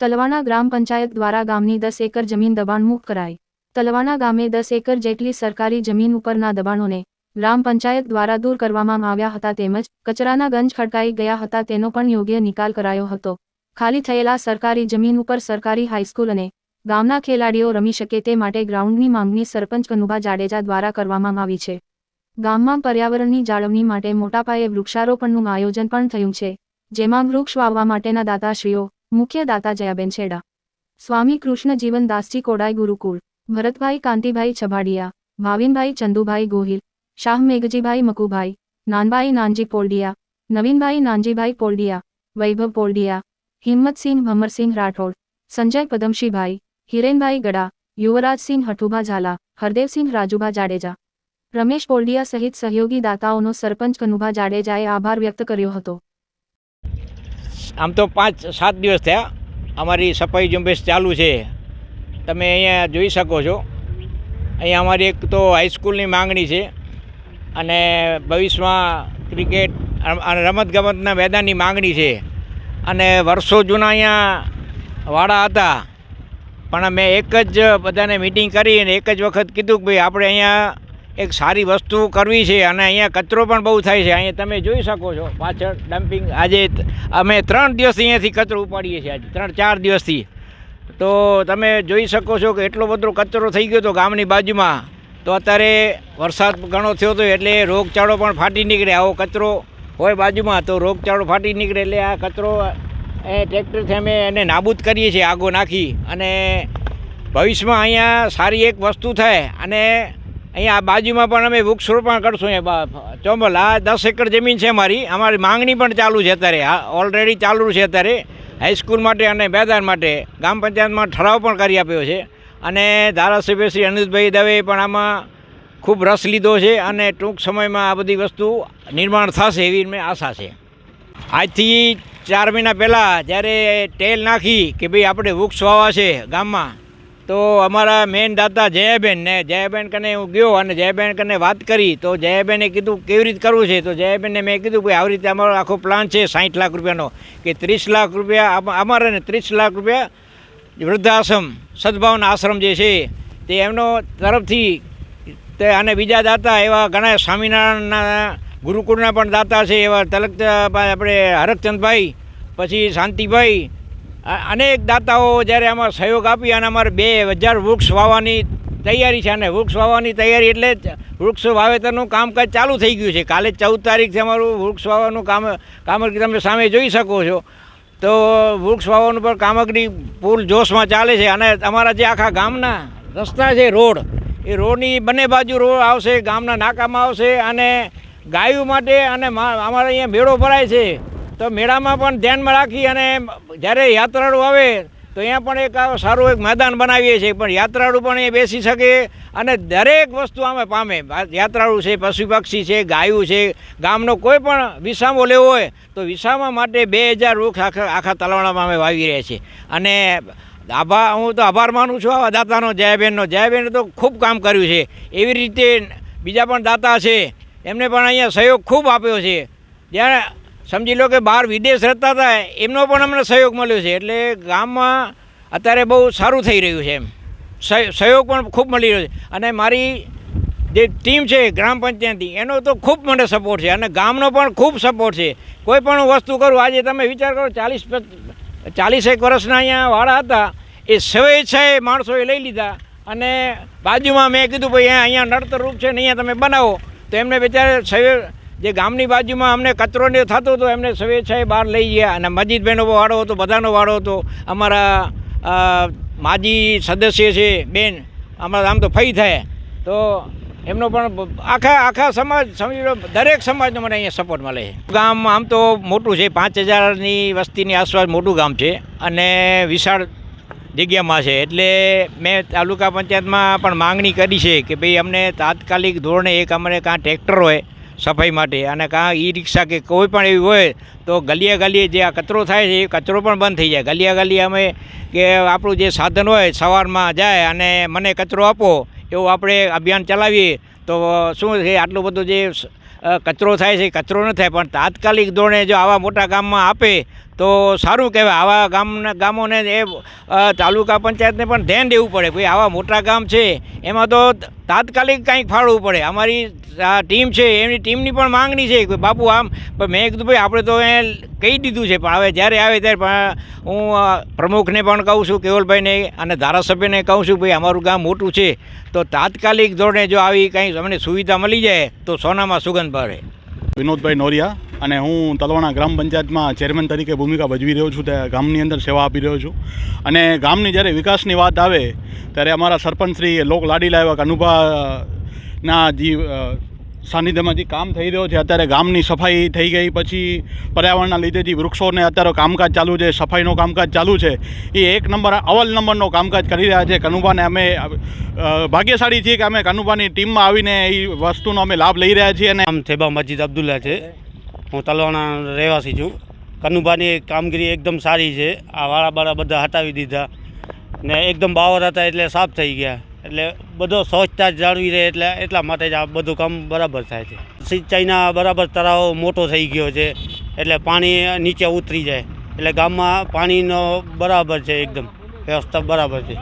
તલવાના ગ્રામ પંચાયત દ્વારા ગામની દસ એકર જમીન દબાણમુક્ત કરાઈ. તલવાના ગામે દસ એકર જેટલી સરકારી જમીન ઉપરના દબાણોને ગ્રામ પંચાયત દ્વારા દૂર કરવામાં આવ્યા હતા તેમજ કચરાના ગંજ ખડકાઈ ગયા હતા તેનો પણ યોગ્ય નિકાલ કરાયો હતો. ખાલી થયેલા સરકારી જમીન ઉપર સરકારી હાઈસ્કૂલ અને ગામના ખેલાડીઓ રમી શકે તે માટે ગ્રાઉન્ડની માંગણી સરપંચ કનુભા જાડેજા દ્વારા કરવામાં આવી છે. ગામમાં પર્યાવરણની જાળવણી માટે મોટાપાયે વૃક્ષારોપણનું આયોજન પણ થયું છે, જેમાં વૃક્ષ વાવવા માટેના દાતાશ્રીઓ મુખ્ય દાતા જયાબેન છેડા. સ્વામી કૃષ્ણ જીવનદાસજી કોડાઈ ગુરુકુળ. ભરતભાઈ કાંતિભાઈ છબાડિયા ભાવિનભાઈ ચંદુભાઈ ગોહિલ. શાહ મેઘજીભાઈ મકુભાઈ. નાનભાઈ નાનજી પોલડિયા નવીનભાઈ નાનજીભાઈ પોલડિયા વૈભવ પોલડિયા હિંમતસિંહ ભમરસિંહ રાઠોડ. સંજય પદમશીભાઈ. હિરેનભાઈ ગડા. યુવરાજસિંહ હઠુભા ઝાલા. હરદેવસિંહ રાજુભા જાડેજા. રમેશ પોલડિયા સહિત સહયોગી દાતાઓનો સરપંચ કનુભા જાડેજાએ આભાર વ્યક્ત કર્યો હતો. આમ તો પાંચ, સાત દિવસ થયા. અમારી સફાઈ ઝુંબેશ ચાલુ છે. તમે અહીંયા જોઈ શકો છો. અહીંયા અમારી એક તો હાઈસ્કૂલની માંગણી છે. અને ભવિષ્યમાં ક્રિકેટ અને રમતગમતના મેદાનની માંગણી છે. અને વર્ષો જૂના અહીંયા વાડા હતા. પણ મેં એક જ બધાને મિટિંગ કરી અને એક જ વખત કીધું કે ભાઈ, આપણે અહીંયા એક સારી વસ્તુ કરવી છે અને અહીંયા કચરો પણ બહુ થાય છે. અહીંયા તમે જોઈ શકો છો, પાછળ ડમ્પિંગ આજે અમે ત્રણ દિવસથી અહીંયાથી કચરો ઉપાડીએ છીએ આજે, ત્રણ ચાર દિવસથી. તો તમે જોઈ શકો છો કે એટલો બધો કચરો થઈ ગયો હતો ગામની બાજુમાં. તો અત્યારે વરસાદ ઘણો થયો હતો એટલે રોગચાળો પણ ફાટી નીકળે. આવો કચરો હોય બાજુમાં તો રોગચાળો ફાટી નીકળે એટલે આ કચરો એ ટ્રેક્ટરથી અમે એને નાબૂદ કરીએ છીએ, આગો નાખી. અને ભવિષ્યમાં અહીંયા સારી એક વસ્તુ થાય અને અહીંયા બાજુમાં પણ અમે વૃક્ષરોપણ કરશું ચોમલ આ દસ એકર જમીન છે મારી અમારી માંગણી પણ ચાલુ છે અત્યારે. હા ઓલરેડી ચાલુ છે અત્યારે. હાઈસ્કૂલ માટે અને મેદાન માટે ગ્રામ પંચાયતમાં ઠરાવ પણ કરી આપ્યો છે. અને ધારાસભ્ય શ્રી અનિલભાઈ દવે પણ આમાં ખૂબ રસ લીધો છે અને ટૂંક સમયમાં આ બધી વસ્તુ નિર્માણ થશે એવી મેં આશા છે. આજથી ચાર મહિના પહેલાં જ્યારે ટેલ નાખી કે ભાઈ આપણે વૃક્ષ વાવા છે ગામમાં તો અમારા મેન દાતા જયાબેનને જયાબેન કને હું ગયો અને જયાબેન કને વાત કરી, તો જયાબેને કીધું કેવી રીતે કરવું છે? તો જયાબેનને મેં કીધું કે આવી રીતે અમારો આખો પ્લાન છે સાઠ લાખ રૂપિયાનો, કે ત્રીસ લાખ રૂપિયા અમારે ને ત્રીસ લાખ રૂપિયા વૃદ્ધાશ્રમ, સદભાવના આશ્રમ જે છે, તે એમનો તરફથી તે અને બીજા દાતા એવા ઘણા સ્વામિનારાયણના ગુરુકુળના પણ દાતા છે, એવા તલક, આપણે હરકચંદભાઈ, પછી શાંતિભાઈ અનેક દાતાઓ જ્યારે આમાં સહયોગ આપી અને અમારે બે હજાર વૃક્ષ વાવવાની તૈયારી છે અને વૃક્ષ વાવવાની તૈયારી એટલે વૃક્ષ વાવેતરનું કામકાજ ચાલુ થઈ ગયું છે. કાલે ચૌદ તારીખથી અમારું વૃક્ષ વાવવાનું કામ, કામગીરી તમે સામે જોઈ શકો છો. તો વૃક્ષ વાવવાનું પણ કામગીરી ફૂલ જોશમાં ચાલે છે અને અમારા જે આખા ગામના રસ્તા છે રોડ, એ રોડની બંને બાજુ રોડ આવશે, ગામના નાકામાં આવશે અને ગાયું માટે અને અમારે અહીંયા મેળો ભરાય છે. તો મેળામાં પણ ધ્યાનમાં રાખી અને જ્યારે યાત્રાળુ આવે, તો અહીંયા પણ એક સારું એક મેદાન બનાવીએ છીએ. પણ યાત્રાળુ પણ અહીંયા બેસી શકે અને દરેક વસ્તુ અમે પામે. યાત્રાળુ છે પશુ પક્ષી છે, ગાયું છે, ગામનો કોઈ પણ વિસામો લેવો હોય, તો વિસામા માટે બે હજાર વૃક્ષ આખા આખા તલાવડામાં અમે વાવી રહ્યા છીએ. અને આભાર હું તો આભાર માનું છું આવા દાતાનો, જયાબેનનો. જયાબેને તો ખૂબ કામ કર્યું છે. એવી રીતે બીજા પણ દાતા છે. એમને પણ અહીંયા સહયોગ ખૂબ આપ્યો છે. જ્યાં સમજી લો કે બહાર વિદેશ રહેતા હતા, એમનો પણ અમને સહયોગ મળ્યો છે. એટલે ગામમાં અત્યારે બહુ સારું થઈ રહ્યું છે એમ. સહ- સહયોગ પણ ખૂબ મળી રહ્યો છે. અને મારી જે ટીમ છે ગ્રામ પંચાયતની, એનો તો ખૂબ મને સપોર્ટ છે અને ગામનો પણ ખૂબ સપોર્ટ છે. કોઈ પણ વસ્તુ કરું, આજે તમે વિચાર કરો, ચાલીસ ચાલીસેક વર્ષના અહીંયા વાળા હતા, એ સ્વેચ્છાએ માણસોએ લઈ લીધા. અને બાજુમાં મેં કીધું, ભાઈ, અહીંયા નડતર રૂપ છે ને અહીંયા તમે બનાવો. તો એમને બિચારે સવે જે ગામની બાજુમાં અમને કચરો ને થતો હતો, એમને સ્વેચ્છાએ બહાર લઈ ગયા અને મજીદભાઈનો વાળો હતો, બધાનો વાળો હતો. અમારા માજી સદસ્ય છે, બેન, અમારા આમ તો ફઈ થાય. તો એમનો પણ આખા આખા સમાજ, સમજી દરેક સમાજનો મને અહીંયા સપોર્ટ મળે છે. ગામ આમ તો મોટું છે, પાંચ હજારની વસ્તીની આસપાસ મોટું ગામ છે અને વિશાળ જગ્યામાં છે. એટલે મેં તાલુકા પંચાયતમાં પણ માંગણી કરી છે કે ભાઈ અમને તાત્કાલિક ધોરણે એક અમને કાં ટ્રેક્ટર હોય સફાઈ માટે. અને કાં ઈ રિક્ષા કે કોઈ પણ એવી હોય તો ગલીએ ગલીએ જે આ કચરો થાય છે, એ કચરો પણ બંધ થઈ જાય. ગલીએ ગલીએ અમે કે આપણું જે સાધન હોય સવારમાં જાય અને મને કચરો આપો, એવું આપણે અભિયાન ચલાવીએ, તો શું છે, આટલું બધું જે કચરો થાય છે કચરો ન થાય. પણ તાત્કાલિક ધોરણે જો આવા મોટા ગામમાં આપે, તો સારું કહેવાય. આવા ગામના, ગામોને એ તાલુકા પંચાયતને પણ ધ્યાન દેવું પડે. ભાઈ, આવા મોટા ગામ છે, એમાં તો તાત્કાલિક કંઈક ફાળવવું પડે. અમારી આ ટીમ છે, એમની ટીમની પણ માંગણી છે કે બાપુ આમ, પણ મેં કીધું, ભાઈ, આપણે તો એ કહી દીધું છે, પણ હવે જ્યારે આવે ત્યારે પણ હું પ્રમુખને પણ કહું છું, કેવલભાઈને અને ધારાસભ્યને કહું છું, ભાઈ, અમારું ગામ મોટું છે, તો તાત્કાલિક ધોરણે જો આવી કંઈ અમને સુવિધા મળી જાય, તો સોનામાં સુગંધ ભરે. વિનોદભાઈ નોરિયા અને હું તલવાણા ગ્રામ પંચાયતમાં ચેરમેન તરીકે ભૂમિકા ભજવી રહ્યો છું ત્યાં ગામની અંદર સેવા આપી રહ્યો છું. અને ગામની જ્યારે વિકાસની વાત આવે, ત્યારે અમારા સરપંચ શ્રી લોક લાડીલા એવા કનુભાના જે સાનિધ્યમાં જે કામ થઈ રહ્યો છે, અત્યારે ગામની સફાઈ થઈ ગઈ, પછી પર્યાવરણના લીધે જે વૃક્ષોને અત્યારે કામકાજ ચાલુ છે, સફાઈનું કામકાજ ચાલુ છે, એ એક નંબર અવ્વલ નંબરનો કામકાજ કરી રહ્યા છે કનુભાને અમે ભાગ્યશાળી છીએ કે અમે કનુભાની ટીમમાં આવીને એ વસ્તુનો અમે લાભ લઈ રહ્યા છીએ અને આમ થેબા મસ્જિદ અબ્દુલ્લા છે. હું તલવાણા રહેવાસી છું. કનુભાની કામગીરી એકદમ સારી છે. આ વાળા બાળા બધા હટાવી દીધા ને એકદમ બાવર હતા એટલે સાફ થઈ ગયા. એટલે બધો સ્વચ્છતા જાળવી રહે એટલે એટલા માટે જ આ બધું કામ બરાબર થાય છે. સિંચાઈના બરાબર તળાવ મોટો થઈ ગયો છે, એટલે પાણી નીચે ઉતરી જાય. એટલે ગામમાં પાણીનો બરાબર છે એકદમ, વ્યવસ્થા બરાબર છે.